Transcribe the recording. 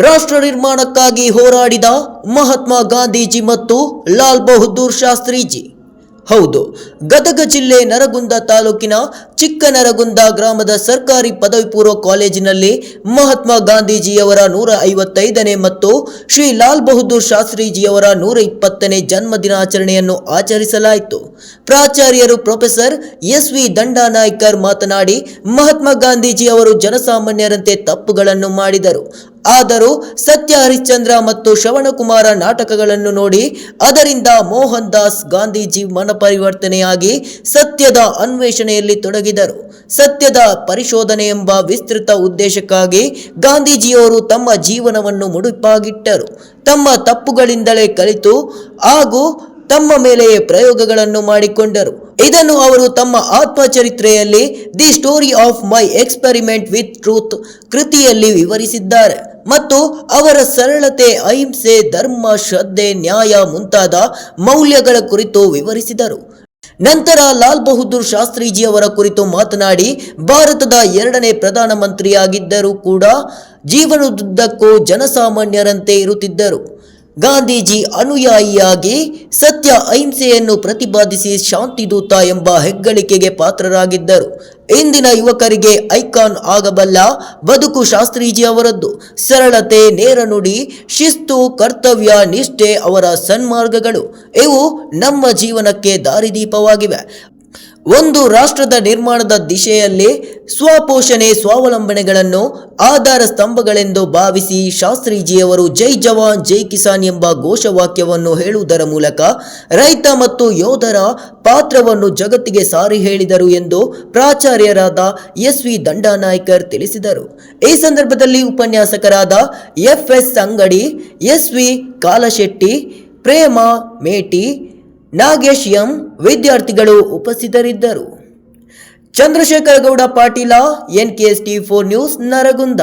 ರಾಷ್ಟ್ರ ನಿರ್ಮಾಣಕ್ಕಾಗಿ ಹೋರಾಡಿದ ಮಹಾತ್ಮ ಗಾಂಧೀಜಿ ಮತ್ತು ಲಾಲ್ ಬಹದ್ದೂರ್ ಶಾಸ್ತ್ರೀಜಿ. ಹೌದು, ಗದಗ ಜಿಲ್ಲೆ ನರಗುಂದ ತಾಲೂಕಿನ ಚಿಕ್ಕ ನರಗುಂದ ಗ್ರಾಮದ ಸರ್ಕಾರಿ ಪದವಿ ಪೂರ್ವ ಕಾಲೇಜಿನಲ್ಲಿ ಮಹಾತ್ಮ ಗಾಂಧೀಜಿಯವರ ನೂರ ಐವತ್ತೈದನೇ ಮತ್ತು ಶ್ರೀ ಲಾಲ್ ಬಹದ್ದೂರ್ ಶಾಸ್ತ್ರೀಜಿಯವರ ನೂರ ಇಪ್ಪತ್ತನೇ ಜನ್ಮದಿನಾಚರಣೆಯನ್ನು ಆಚರಿಸಲಾಯಿತು. ಪ್ರಾಚಾರ್ಯರು ಪ್ರೊಫೆಸರ್ ಎಸ್ ವಿ ದಂಡಾನಾಯ್ಕರ್ ಮಾತನಾಡಿ, ಮಹಾತ್ಮ ಗಾಂಧೀಜಿ ಅವರು ಜನಸಾಮಾನ್ಯರಂತೆ ತಪ್ಪುಗಳನ್ನು ಮಾಡಿದರು. ಆದರೂ ಸತ್ಯ ಹರಿಶ್ಚಂದ್ರ ಮತ್ತು ಶ್ರವಣಕುಮಾರ ನಾಟಕಗಳನ್ನು ನೋಡಿ ಅದರಿಂದ ಮೋಹನ್ ದಾಸ್ ಗಾಂಧೀಜಿ ಮನಪರಿವರ್ತನೆಯಾಗಿ ಸತ್ಯದ ಅನ್ವೇಷಣೆಯಲ್ಲಿ ತೊಡಗಿದರು. ಸತ್ಯದ ಪರಿಶೋಧನೆ ಎಂಬ ವಿಸ್ತೃತ ಉದ್ದೇಶಕ್ಕಾಗಿ ಗಾಂಧೀಜಿಯವರು ತಮ್ಮ ಜೀವನವನ್ನು ಮುಡುಪಾಗಿಟ್ಟರು. ತಮ್ಮ ತಪ್ಪುಗಳಿಂದಲೇ ಕಲಿತು ಹಾಗೂ ತಮ್ಮ ಮೇಲೆಯೇ ಪ್ರಯೋಗಗಳನ್ನು ಮಾಡಿಕೊಂಡರು. ಇದನ್ನು ಅವರು ತಮ್ಮ ಆತ್ಮಚರಿತ್ರೆಯಲ್ಲಿ the story of my experiment with truth ಕೃತಿಯಲ್ಲಿ ವಿವರಿಸಿದ್ದಾರೆ. ಮತ್ತು ಅವರ ಸರಳತೆ, ಅಹಿಂಸೆ, ಧರ್ಮ, ಶ್ರದ್ಧೆ, ನ್ಯಾಯ ಮುಂತಾದ ಮೌಲ್ಯಗಳ ಕುರಿತು ವಿವರಿಸಿದರು. ನಂತರ ಲಾಲ್ ಬಹದ್ದೂರ್ ಶಾಸ್ತ್ರೀಜಿಯವರ ಕುರಿತು ಮಾತನಾಡಿ, ಭಾರತದ ಎರಡನೇ ಪ್ರಧಾನಮಂತ್ರಿಯಾಗಿದ್ದರೂ ಕೂಡ ಜೀವನದುದ್ದಕ್ಕೂ ಜನಸಾಮಾನ್ಯರಂತೆ ಇರುತ್ತಿದ್ದರು. ಗಾಂಧೀಜಿ ಅನುಯಾಯಿಯಾಗಿ ಸತ್ಯ ಅಹಿಂಸೆಯನ್ನು ಪ್ರತಿಪಾದಿಸಿ ಶಾಂತಿದೂತ ಎಂಬ ಹೆಗ್ಗಳಿಕೆಗೆ ಪಾತ್ರರಾಗಿದ್ದರು. ಇಂದಿನ ಯುವಕರಿಗೆ ಐಕಾನ್ ಆಗಬಲ್ಲ ಬದುಕು ಶಾಸ್ತ್ರೀಜಿ ಅವರದ್ದು. ಸರಳತೆ, ನೇರ ನುಡಿ, ಶಿಸ್ತು, ಕರ್ತವ್ಯ, ನಿಷ್ಠೆ ಅವರ ಸನ್ಮಾರ್ಗಗಳು. ಇವು ನಮ್ಮ ಜೀವನಕ್ಕೆ ದಾರಿದೀಪವಾಗಿವೆ. ಒಂದು ರಾಷ್ಟ್ರದ ನಿರ್ಮಾಣದ ದಿಶೆಯಲ್ಲಿ ಸ್ವಪೋಷಣೆ, ಸ್ವಾವಲಂಬನೆಗಳನ್ನು ಆಧಾರ ಸ್ತಂಭಗಳೆಂದು ಭಾವಿಸಿ ಶಾಸ್ತ್ರೀಜಿಯವರು ಜೈ ಜವಾನ್, ಜೈ ಕಿಸಾನ್ ಎಂಬ ಘೋಷವಾಕ್ಯವನ್ನು ಹೇಳುವುದರ ಮೂಲಕ ರೈತ ಮತ್ತು ಯೋಧರ ಪಾತ್ರವನ್ನು ಜಗತ್ತಿಗೆ ಸಾರಿ ಹೇಳಿದರು ಎಂದು ಪ್ರಾಚಾರ್ಯರಾದ ಎಸ್ ವಿ ದಂಡಾನಾಯ್ಕರ್ ತಿಳಿಸಿದರು. ಈ ಸಂದರ್ಭದಲ್ಲಿ ಉಪನ್ಯಾಸಕರಾದ F S Angadi S V Kalashetti, Prema Meti Nagesh M ವಿದ್ಯಾರ್ಥಿಗಳು ಉಪಸ್ಥಿತರಿದ್ದರು. Chandrashekar Gowda Patil N K S T four news Naragund.